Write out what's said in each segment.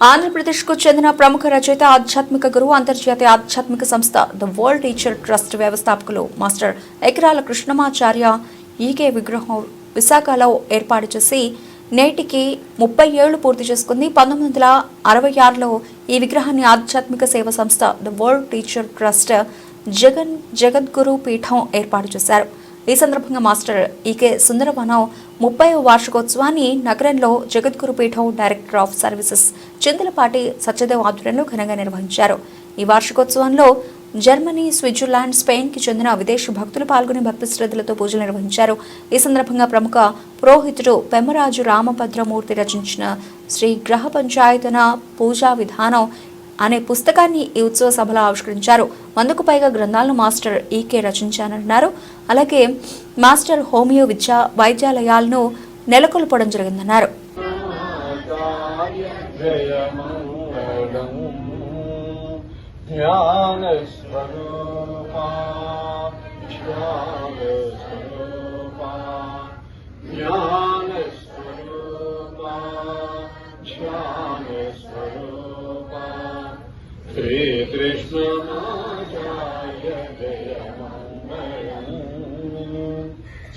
ఆంధ్రప్రదేశ్కు చెందిన ప్రముఖ రచయిత ఆధ్యాత్మిక గురువు అంతర్జాతీయ ఆధ్యాత్మిక సంస్థ ద వరల్డ్ టీచర్ ట్రస్ట్ వ్యవస్థాపకులు మాస్టర్ ఎకరాల కృష్ణమాచార్య ఈకే విగ్రహం విశాఖలో ఏర్పాటు చేసి నేటికి ముప్పై ఏళ్ళు పూర్తి చేసుకుంది. పంతొమ్మిది వందల అరవై ఆరులో ఈ విగ్రహాన్ని ఆధ్యాత్మిక సేవ సంస్థ ద వరల్డ్ టీచర్ ట్రస్ట్ జగన్ జగద్గురు పీఠం ఏర్పాటు చేశారు. ఈ సందర్భంగా మాస్టర్ ఈకే సుందరవనం ముప్పై వార్షికోత్సవాన్ని నగరంలో Jagadguru Peetham director of services Chintalapati Satyadev ఆధ్వర్యంలో ఘనంగా నిర్వహించారు. ఈ వార్షికోత్సవంలో జర్మనీ స్విట్జర్లాండ్ స్పెయిన్కి చెందిన విదేశీ భక్తులు పాల్గొని భక్తి శ్రద్ధలతో పూజలు నిర్వహించారు. ఈ సందర్భంగా ప్రముఖ పురోహితుడు పెమ్మరాజు రామభద్రమూర్తి రచించిన శ్రీ గ్రహ పంచాయతన పూజా విధానం అనే పుస్తకాన్ని ఈ ఉత్సవ సభలో ఆవిష్కరించారు. వందకు పైగా గ్రంథాలను మాస్టర్ ఈకే రచించానన్నారు. అలాగే మాస్టర్ హోమియో విద్యా వైద్యాలయాలను నెలకొల్పడం జరిగిందన్నారు. జయమంగళం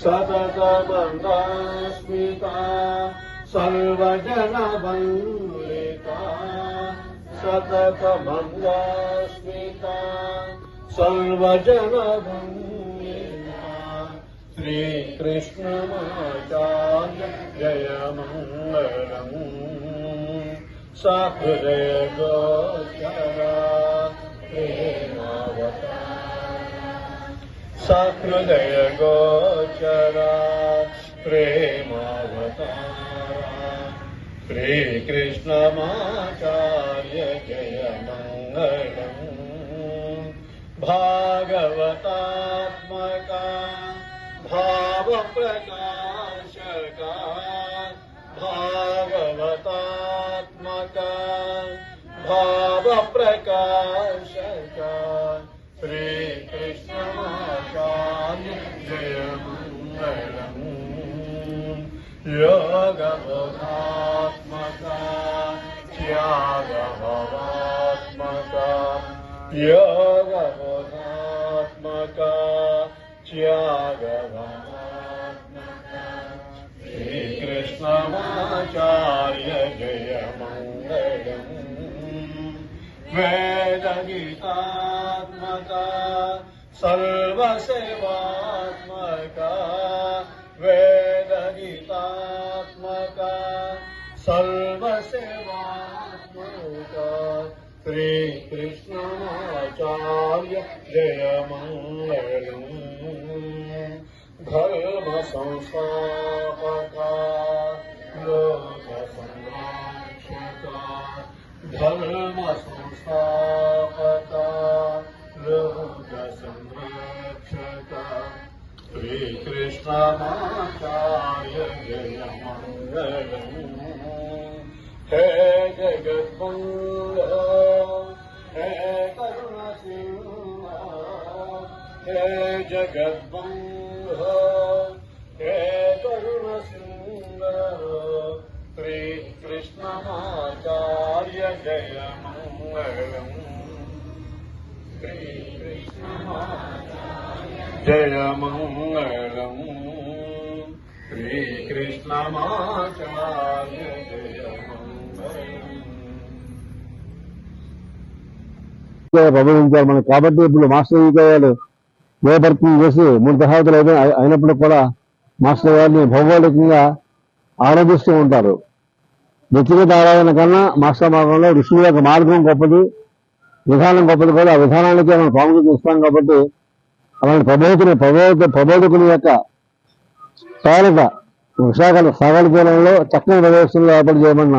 सतत सर्वजनवन्दिता सर्वजनभङ्गा सर्वजनवन्दिता श्रीकृष्णमाचार्य सर्वजनभङ्गेता श्रीकृष्णमाचार जय मङ्गलम् से मावता सकृदय गोचरात् प्रेमवता प्रे जय मङ्गलम्। भागवतात्मका भावप्रकाशका भागवतात्मका भावप्रकाश यगवनात्मका च्यागवात्मका श्रीकृष्णमाचार्य जय वेदगीतात्मका सर्वसेवात्मका वेदगीतात्मका सर्वसेवा श्रीकृष्णाचार्य जयमङ्गलम् धर्मसंस्थापका लोकसंरक्षका धर्मसंस्थापका लोकसंरक्षका श्रीकृष्णाचार्य जयमङ्गलम् हे जगत्पुर జగద్బంధో హే కరుణ సింహ శ్రీకృష్ణమాచార్య జయ మంగళం జయ మంగళం శ్రీకృష్ణమాచార్య ప్రబోధించారు మనకు కాబట్టి ఇప్పుడు మాస్టర్ గారు దేవపర్తం చేసి మూడు దశాబ్దాలు అయిన అయినప్పుడు కూడా మాస్టర్ గారిని భౌగోళికంగా ఆరాధిస్తూ ఉంటారు. వ్యక్తిగత ఆరాధన కన్నా మాస్టర్ మార్గంలో ఋషుల యొక్క మార్గం గొప్పది. విధానం గొప్పది కూడా. ఆ విధానానికి మనం ప్రాముఖ్యత ఇస్తాం కాబట్టి అలాంటి ప్రబోధకుని ప్రబోధ ప్రబోధకుని యొక్క పేరట విశాఖ సాగర తీరంలో చక్కని ప్రదేశంలో ఏర్పాటు చేయబడిన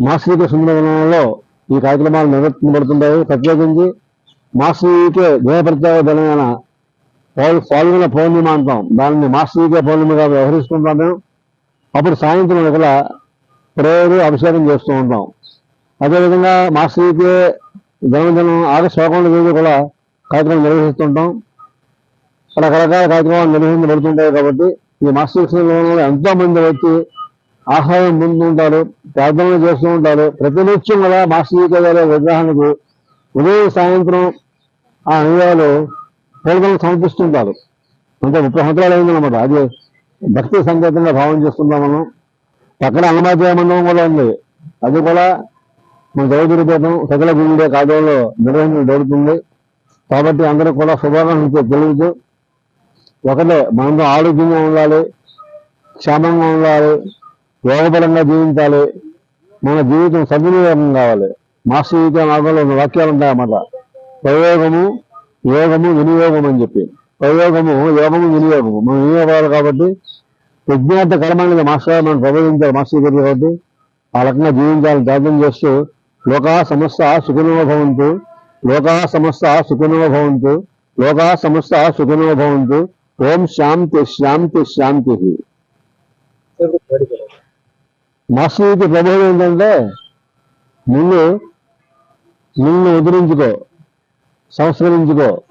మాస్టర్కి సుందరవనంలో ఈ కార్యక్రమాలు నిర్వర్తించబడుతుంటాయి. ప్రత్యేకించి మాస్టర్కే దేహప్రత్యేక దినమైన పాల్గొన పౌర్ణిమ అంటాం. దానిని మాస్టర్గా పౌర్ణిమగా వ్యవహరిస్తుంటాం మేము. అప్పుడు సాయంత్రం ఇక్కడ ప్రేయరు అభిషేకం చేస్తూ ఉంటాం. అదేవిధంగా మాస్టర్కే జన్మదినం ఆగస్టు పదకొండు తేదీ కూడా కార్యక్రమం నిర్వహిస్తుంటాం. రకరకాల కార్యక్రమాలు నిర్వహించబడుతుంటాయి కాబట్టి ఈ మాస్టర్ శిక్షణలో ఎంతో మంది వచ్చి ఆహ్వానం పొందుతుంటారు ప్రార్థనలు చేస్తూ ఉంటారు. ప్రతినిత్యం కూడా మాస్టర్ గారి విగ్రహానికి ఉదయం సాయంత్రం ఆ అనుభవాలు పూలదలు సమర్పిస్తుంటారు. అంటే ముప్పై సంవత్సరాలు అయిందన్నమాట అది భక్తి సంకేతంగా భావం చేస్తున్నాం మనం. పక్కన అన్నమాదేవ మండపం కూడా ఉంది. అది కూడా మన దైవగిరిపీఠం సకల గుండె కాదంలో నిర్వహించడం జరుగుతుంది. కాబట్టి అందరూ కూడా శుభాకాంక్షలు తెలుగుతూ ఒకటే మనం ఆరోగ్యంగా ఉండాలి క్షేమంగా ఉండాలి యోగపరంగా జీవించాలి మన జీవితం సద్వినియోగం కావాలి. మాస్టర్ జీవిత మార్గంలో ఉన్న వాక్యాలు ఉంటాయన్నమాట ప్రయోగము యోగము వినియోగం అని చెప్పి ప్రయోగము యోగము వినియోగము మనం వినియోగాలు కాబట్టి విజ్ఞాత కర్మాన్ని మాస్టర్ మనం ప్రబోధించారు మాస్టర్ గారు కాబట్టి ఆ రకంగా జీవించాలని ప్రార్థన చేస్తూ లోకా సమస్త సుఖినో భవంతు లోకా సమస్త సుఖినో భవంతు లోకా సమస్త సుఖినో భవంతు ఓం శాంతి శాంతి శాంతి మాస్టర్కి ప్రబోధం ఏంటంటే నిన్ను నిన్ను ఎదిరించుకో సంస్కరించుకో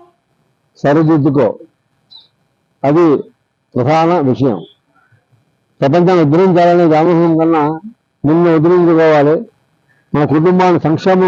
సరిదిద్దుకో. అది ప్రధాన విషయం. ప్రపంచాన్ని ఉద్ధరించాలనే వ్యామోహం కన్నా నిన్ను ఉద్ధరించుకోవాలి మన కుటుంబాన్ని సంక్షేమం